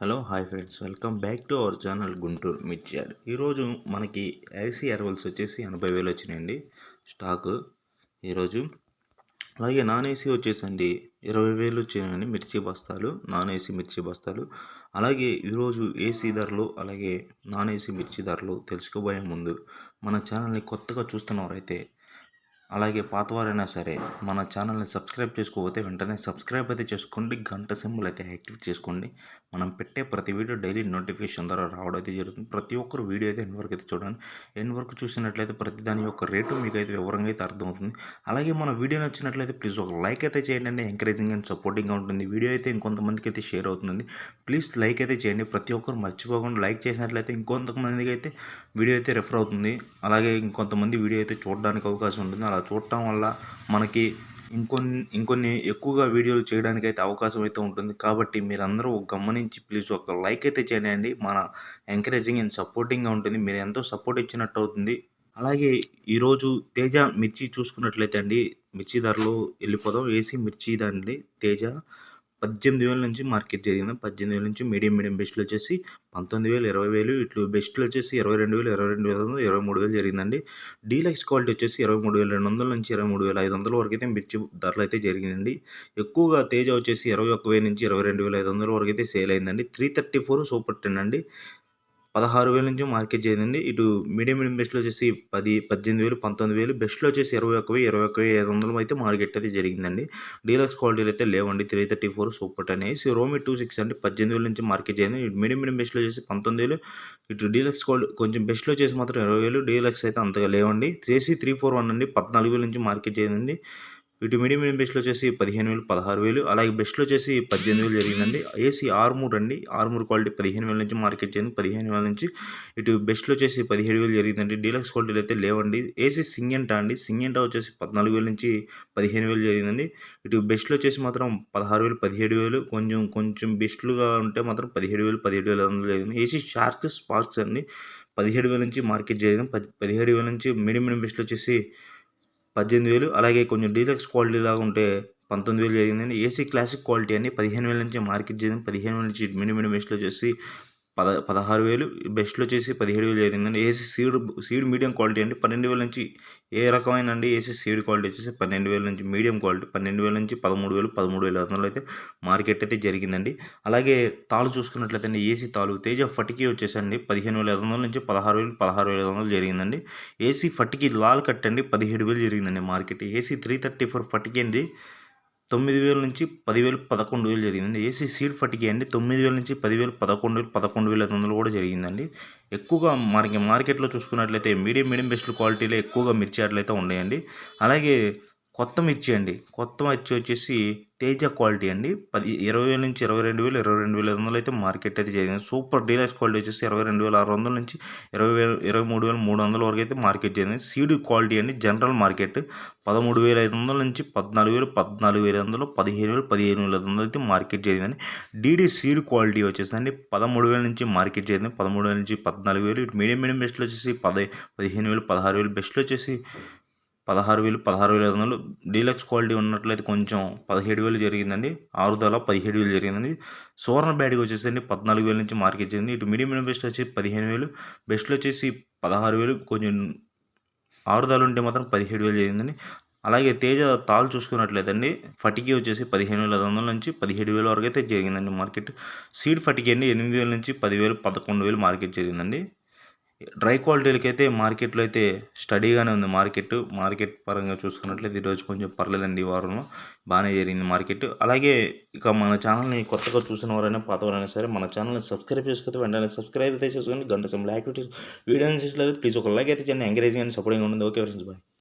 Hello hi friends. Welcome back to our channel Guntur మిర్చియాడ్ ఈరోజు మనకి IC అరవల్స్ వచ్చేసి ఎనభై వేలు వచ్చినాయండి స్టాకు. ఈరోజు అలాగే నాన్ ఏసీ వచ్చేసండి ఇరవై వేలు వచ్చినాయండి మిర్చి బస్తాలు నాన్ ఏసీ మిర్చి బస్తాలు. అలాగే ఈరోజు ఏసీ ధరలు అలాగే నాన్ ఏసీ మిర్చి ధరలు తెలుసుకోబోయే ముందు మన ఛానల్ని కొత్తగా చూస్తున్నవారైతే అలాగే పాతవారైనా సరే మన ఛానల్ని సబ్స్క్రైబ్ చేసుకోకపోతే వెంటనే సబ్స్క్రైబ్ అయితే చేసుకోండి గంట సింబల్ అయితే యాక్టివేట్ చేసుకోండి. మనం పెట్టే ప్రతి వీడియో డైలీ నోటిఫికేషన్ ద్వారా రావడం అయితే జరుగుతుంది. ప్రతి ఒక్కరు వీడియో అయితే ఎన్ని వరకు అయితే చూడండి. ఎన్ని వరకు చూసినట్లయితే ప్రతి దాని యొక్క రేటు మీకు అయితే వివరంగా అయితే అర్థమవుతుంది. అలాగే మన వీడియో నచ్చినట్లయితే ప్లీజ్ ఒక లైక్ అయితే చేయండి అండి. ఎంకరేజింగ్ అండ్ సపోర్టింగ్గా ఉంటుంది. వీడియో అయితే ఇంకొంతమందికి అయితే షేర్ అవుతుంది ప్లీజ్ లైక్ అయితే చేయండి. ప్రతి ఒక్కరు మర్చిపోకుండా లైక్ చేసినట్లయితే ఇంకొంతమందికి అయితే వీడియో అయితే రెఫర్ అవుతుంది. అలాగే ఇంకొంతమంది వీడియో అయితే చూడడానికి అవకాశం ఉంటుంది. అలా చూడటం వల్ల మనకి ఇంకొన్ని ఇంకొన్ని ఎక్కువగా వీడియోలు చేయడానికి అయితే అవకాశం అయితే ఉంటుంది. కాబట్టి మీరందరూ గమనించి ప్లీజ్ ఒక లైక్ అయితే చేయండి. మన ఎంకరేజింగ్ అండ్ సపోర్టింగ్గా ఉంటుంది. మీరు ఎంతో సపోర్ట్ ఇచ్చినట్టు అవుతుంది. అలాగే ఈరోజు తేజ మిర్చి చూసుకున్నట్లయితే అండి మిర్చి ధరలు వెళ్ళిపోదాం. ఏసీ మిర్చి దండి తేజ. పద్దెనిమిది వేల నుంచి మార్కెట్ జరిగింది. పద్దెనిమిది వేల నుంచి మీడియం మీడియం బెస్ట్లు వచ్చేసి పంతొమ్మిది వేలు ఇరవై వేలు ఇట్లు బెస్ట్లు వచ్చేసి ఇరవై రెండు వేలు ఇరవై రెండు వేల ఇరవై మూడు వేలు జరిగిందండి. డీలక్స్ క్వాలిటీ వచ్చేసి ఇరవై మూడు వేల రెండు వందల నుంచి ఇరవై మూడు వేల ఐదు వందల వరకు అయితే మిర్చి ధరలు అయితే జరిగిందండి ఎక్కువగా తేజ వచ్చేసి ఇరవై ఒక్క వేల నుంచి ఇరవై రెండు వేల ఐదు వందల వరకు అయితే సేల్ అయిందండి. Three thirty four super ten అండి. పదహారు వేల నుంచి మార్కెట్ చేయండి ఇటు మీడియం మీడియం బెస్ట్లో వచ్చేసి పది పద్దెనిమిది వేలు పంతొమ్మిది వేలు బెస్ట్లో వచ్చేసి ఇరవై ఒక్క వెయ్యి ఇరవై ఒక్క వెయ్యి ఐదు వందలు అయితే మార్కెట్ అయితే జరిగిందండి. డీలక్స్ క్వాలిటీలు అయితే లేవండి. త్రీ థర్టీ ఫోర్ సూపర్ అనేసి రోమి టూ సిక్స్ అంటే పద్దెనిమిది వేల నుంచి మార్కెట్ చేయండి ఇటు మీడియం మీడియం బెస్ట్లో వచ్చేసి పంతొమ్మిది వేలు ఇటు డీలక్స్ క్వాలిటీ కొంచెం బెస్ట్లో చేసి మాత్రం ఇరవై వేలు డీలక్స్ అయితే అంతగా లేవండి. త్రీ త్రీ ఫోర్ వన్ అండి. పద్నాలుగు వేల నుంచి మార్కెట్ చేయండి ఇటు మీడియం మీడియం బెస్ట్లో వచ్చేసి పదిహేను వేలు పదహారు వేలు. అలాగే బెస్ట్లో వచ్చేసి పద్దెనిమిది వేలు జరిగిందండి. ఏసీ ఆర్మూర్ అండి. ఆర్మూర్ క్వాలిటీ పదిహేను వేల నుంచి మార్కెట్ చేయండి. పదిహేను వేల నుంచి ఇటు బెస్ట్లో వచ్చేసి పదిహేడు వేలు జరిగిందండి. డీలక్స్ క్వాలిటీలు అయితే లేవండి. ఏసీ సింగెంటా అండి. సింగెంటా వచ్చేసి పద్నాలుగు వేల నుంచి పదిహేను వేలు జరిగిందండి. ఇటు బెస్ట్లో వచ్చేసి మాత్రం పదహారు వేలు పదిహేడు వేలు. కొంచెం కొంచెం బెస్ట్లుగా ఉంటే మాత్రం పదిహేడు వేలు పదిహేడు వేల వందలు జరిగింది. ఏసీ షార్క్స్ స్పార్క్స్ అండి. పదిహేడు వేల నుంచి మార్కెట్ జరిగింది పది పదిహేడు వేల నుంచి మీడియం మీడియం బెస్ట్లో వచ్చేసి పద్దెనిమిది వేలు అలాగే కొంచెం డీలక్స్ క్వాలిటీ లాగా ఉంటే పంతొమ్మిది వేలు జరిగిందండి. ఏసీ క్లాసిక్ క్వాలిటీ అని పదిహేను వేల నుంచి మార్కెట్ జరిగింది. పదిహేను వేల నుంచి మినిమం మినీ బెస్ట్లో వచ్చేసి పద పదహారు వేలు బెస్ట్లో వచ్చేసి పదిహేడు వేలు జరిగిందండి. AC seed seed medium quality అండి. పన్నెండు వేల నుంచి ఏ రకమైన అండి ఏసీ సీడ్ క్వాలిటీ వచ్చేసి పన్నెండు వేల నుంచి మీడియం క్వాలిటీ పన్నెండు వేల నుంచి పదమూడు వేలు పదమూడు వేల వందలు అయితే మార్కెట్ అయితే జరిగిందండి. అలాగే తాಳು చూసుకున్నట్లయితే అండి ఏసీ తాలు తేజ ఫటికి వచ్చేసండి పదిహేను వేల ఐదు వందల నుంచి పదహారు వేలు పదహారు వేల ఐదు వందలు జరిగిందండి. ఏసీ ఫటికి లాల్ కట్ అండి పదిహేడు వేలు జరిగిందండి market. AC three thirty four ఫటికి అండి తొమ్మిది వేల నుంచి పదివేలు పదకొండు వేలు జరిగిందండి. ఏసీ సీడ్ ఫటికి అండి. తొమ్మిది వేల నుంచి పదివేలు పదకొండు వేలు పదకొండు వేల ఐదు వందలు కూడా జరిగిందండి. ఎక్కువగా మార్కెట్ మార్కెట్లో చూసుకున్నట్లయితే మీడియం మీడియం బెస్ట్ క్వాలిటీలో ఎక్కువగా మిర్చి అట్లయితే ఉన్నాయండి అలాగే కొత్త మిర్చి అండి. కొత్త మిర్చి వచ్చేసి తేజ క్వాలిటీ అండి. పది ఇరవై వేల నుంచి ఇరవై రెండు వేలు ఇరవై రెండు వేల ఐదు వందలు అయితే మార్కెట్ అయితే జరిగింది. సూపర్ డీలక్స్ క్వాలిటీ వచ్చేసి ఇరవై రెండు వేల ఆరు వందల నుంచి ఇరవై వేల ఇరవై మూడు వేల మూడు వందల వరకు అయితే మార్కెట్ జరిగింది. సీడ్ క్వాలిటీ అండి. జనరల్ మార్కెట్ పదమూడు వేల ఐదు వందల నుంచి పద్నాలుగు వేలు పద్నాలుగు వేల వందలు పదిహేను వేలు పదిహేను వేల ఐదు వందలు అయితే మార్కెట్ జరిగిందండి. డీడీ సీడ్ క్వాలిటీ వచ్చేసిందండి. పదమూడు వేల నుంచి మార్కెట్ జరిగింది. పదమూడు వేల నుంచి పద్నాలుగు వేలు మీడియం మీడియం బెస్ట్లో వచ్చేసి పది పదిహేను వేలు పదహారు వేలు బెస్ట్లో వచ్చేసి పదహారు వేలు పదహారు వేల ఐదు వందలు. డీలక్స్ క్వాలిటీ ఉన్నట్లయితే కొంచెం పదిహేడు వేలు జరిగిందండి. ఆరుదల పదిహేడు వేలు జరిగిందండి. సువర్ణ బ్యాడ్గా వచ్చేసండి పద్నాలుగు వేల నుంచి మార్కెట్ జరిగింది ఇటు మీడియం మీడియం బెస్ట్ వచ్చి పదిహేను వేలు. బెస్ట్లో వచ్చేసి పదహారు వేలు. కొంచెం ఆరుదల ఉంటే మాత్రం పదిహేడు వేలు జరిగిందండి. అలాగే తేజ తాళ్ళు చూసుకున్నట్లయితే అండి ఫటికి వచ్చేసి పదిహేను వేల ఐదు వందల నుంచి పదిహేడు వేల వరకు అయితే జరిగిందండి మార్కెట్. సీడ్ ఫటికీ అండి ఎనిమిది వేల నుంచి పదివేలు పదకొండు వేలు మార్కెట్ జరిగిందండి. డ్రై క్వాలిటీలకి అయితే మార్కెట్లో అయితే స్టడీగానే ఉంది మార్కెట్. మార్కెట్ పరంగా చూసుకున్నట్లయితే ఈరోజు కొంచెం పర్లేదండి ఈ వారంలో. బాగానే జరిగింది మార్కెట్. అలాగే ఇక మన ఛానల్ని కొత్తగా చూసిన వారైనా పాతవారైనా సరే మన ఛానల్ని సబ్స్క్రైబ్ చేసుకుంటే వెంటనే సబ్స్క్రైబ్ అయితే చేసుకొని గంట సమయంలో యాక్టివిటీస్ వీడియో చేసలేదు ప్లీజ్ ఒక లైక్ అయితే చేయండి. ఎంకరేజింగ్ అని సపోర్టింగ్ ఉంటుంది. Okay friends bye